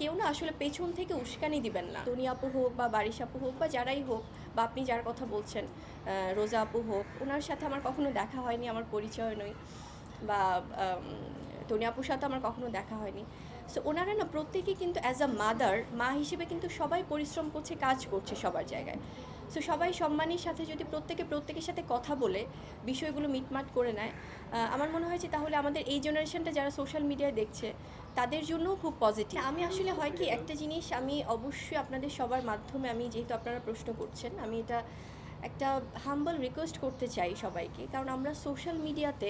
কেউ না আসলে পেছন থেকে উস্কানি দিবেন না। তনি আপু হোক বা বারিশ আপু হোক বা যারাই হোক, বা আপনি যার কথা বলছেন রোজা আপু হোক ওনার সাথে আমার কখনো দেখা হয়নি, আমার পরিচয় নই বা টনি আপুর সাথে আমার কখনো দেখা হয়নি। সো ওনারা না প্রত্যেকেই কিন্তু অ্যাজ আ মাদার মা হিসেবে কিন্তু সবাই পরিশ্রম করছে, কাজ করছে সবার জায়গায়। সো সবাই সম্মানের সাথে যদি প্রত্যেকে প্রত্যেকের সাথে কথা বলে, বিষয়গুলো মিটমাট করে নেয় আমার মনে হয় যে তাহলে আমাদের এই জেনারেশনটা যারা সোশ্যাল মিডিয়ায় দেখছে, তাদের জন্যও খুব পজিটিভ আমি আসলে হয় কি, একটা জিনিস আমি অবশ্যই আপনাদের সবার মাধ্যমে, আমি যেহেতু আপনারা প্রশ্ন করছেন, আমি এটা একটা হাম্বল রিকোয়েস্ট করতে চাই সবাইকে। কারণ আমরা সোশ্যাল মিডিয়াতে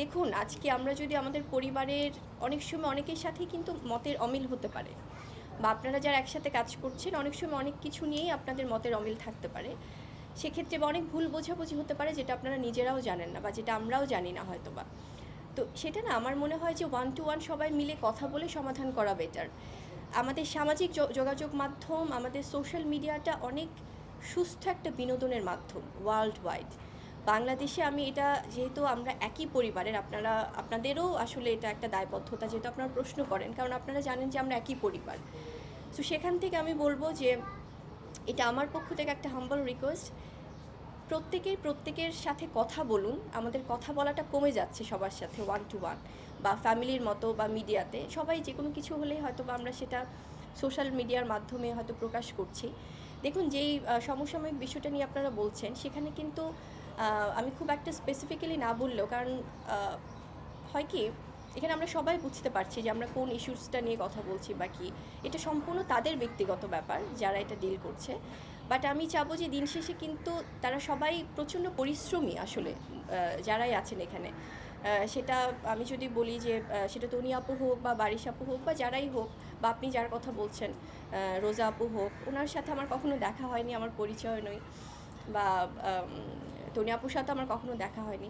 দেখুন, আজকে আমরা যদি আমাদের পরিবারের অনেক সময় অনেকের সাথে কিন্তু মতের অমিল হতে পারে। বা আপনারা যারা একসাথে কাজ করছেন, অনেক সময় অনেক কিছু নিয়েই আপনাদের মতের অমিল থাকতে পারে। সেক্ষেত্রে অনেক ভুল বোঝাবুঝি হতে পারে যেটা আপনারা নিজেরাও জানেন না বা যেটা আমরাও জানি না হয়তো বা তো সেটা না, আমার মনে হয় যে ওয়ান টু ওয়ান সবাই মিলে কথা বলে সমাধান করা বেটার আমাদের সামাজিক যোগাযোগ মাধ্যম, আমাদের সোশ্যাল মিডিয়াটা অনেক সুস্থ একটা বিনোদনের মাধ্যম ওয়ার্ল্ড ওয়াইড বাংলাদেশে আমি এটা যেহেতু আমরা একই পরিবারের, আপনারা, আপনাদেরও আসলে এটা একটা দায়বদ্ধতা যেহেতু আপনারা প্রশ্ন করেন, কারণ আপনারা জানেন যে আমরা একই পরিবার। তো সেখান থেকে আমি বলব যে এটা আমার পক্ষ থেকে একটা হাম্বল রিকোয়েস্ট প্রত্যেকের প্রত্যেকের সাথে কথা বলুন, আমাদের কথা বলাটা কমে যাচ্ছে সবার সাথে ওয়ান টু ওয়ান বা ফ্যামিলির মতো বা মিডিয়াতে। সবাই যে কোনো কিছু হলেই হয়তো বা আমরা সেটা সোশ্যাল মিডিয়ার মাধ্যমে হয়তো প্রকাশ করছি। দেখুন, যেই সমসাময়িক বিষয়টা নিয়ে আপনারা বলছেন, সেখানে কিন্তু আমি খুব একটা স্পেসিফিক্যালি না বললেও, কারণ হয় কি, এখানে আমরা সবাই বুঝতে পারছি যে আমরা কোন ইস্যুসটা নিয়ে কথা বলছি বা কি। এটা সম্পূর্ণ তাদের ব্যক্তিগত ব্যাপার যারা এটা ডিল করছে। বাট আমি চাবো যে দিন শেষে কিন্তু তারা সবাই প্রচণ্ড পরিশ্রমী আসলে যারাই আছেন এখানে। সেটা আমি যদি বলি যে সেটা তনি আপু হোক বা বারিশ আপু হোক বা যারাই হোক বা আপনি যার কথা বলছেন রোজা আপু হোক ওনার সাথে আমার কখনো দেখা হয়নি, আমার পরিচয় নই বা তনি আপুর সাথে আমার কখনো দেখা হয়নি।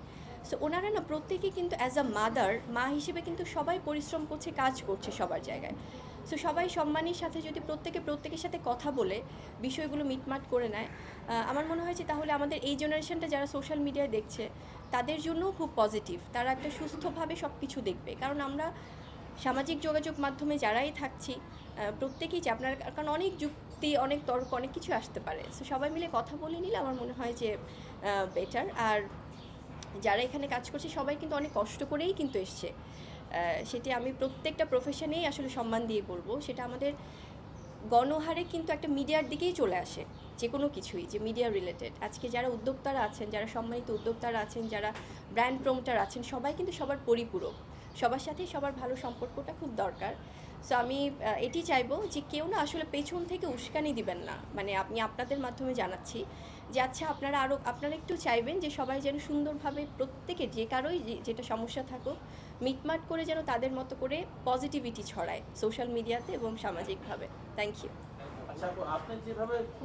সো ওনারা না প্রত্যেকেই কিন্তু অ্যাজ আ মাদার মা হিসেবে কিন্তু সবাই পরিশ্রম করছে, কাজ করছে সবার জায়গায়। সো সবাই সম্মানের সাথে যদি প্রত্যেকে প্রত্যেকের সাথে কথা বলে, বিষয়গুলো মিটমাট করে নেয় আমার মনে হয় যে তাহলে আমাদের এই জেনারেশনটা যারা সোশ্যাল মিডিয়ায় দেখছে, তাদের জন্যও খুব পজিটিভ তারা একটা সুস্থভাবে সব কিছু দেখবে। কারণ আমরা সামাজিক যোগাযোগ মাধ্যমে যারাই থাকছি প্রত্যেকেই যে আপনার, কারণ অনেক যুক্তি, অনেক তর্ক, অনেক কিছু আসতে পারে। সো সবাই মিলে কথা বলে নিলে আমার মনে হয় যে বেটার আর যারা এখানে কাজ করছে, সবাই কিন্তু অনেক কষ্ট করেই কিন্তু এসছে। সেটি আমি প্রত্যেকটা প্রফেশনেই আসলে সম্মান দিয়ে বলব। সেটা আমাদের গণহারে কিন্তু একটা মিডিয়ার দিকেই চলে আসে, যে কোনো কিছুই, যে মিডিয়া রিলেটেড আজকে যারা উদ্যোক্তারা আছেন, যারা সম্মানিত উদ্যোক্তারা আছেন, যারা ব্র্যান্ড প্রমোটার আছেন, সবাই কিন্তু সবার পরিপূরক। সবার সাথেই সবার ভালো সম্পর্কটা খুব দরকার। সো আমি এটি চাইব যে কেউ না আসলে পেছন থেকে উস্কানি দিবেন না। মানে আমি আপনাদের মাধ্যমে জানাচ্ছি যে আচ্ছা আপনারা আরও আপনারা একটু চাইবেন যে সবাই যেন সুন্দরভাবে প্রত্যেকে যে কারোই যেটা সমস্যা থাকুক, মিটমাট করে যেন তাদের মতো করে পজিটিভিটি ছড়ায় সোশ্যাল মিডিয়াতে এবং সামাজিকভাবে। থ্যাংক ইউ আচ্ছা আপনি যেভাবে খুব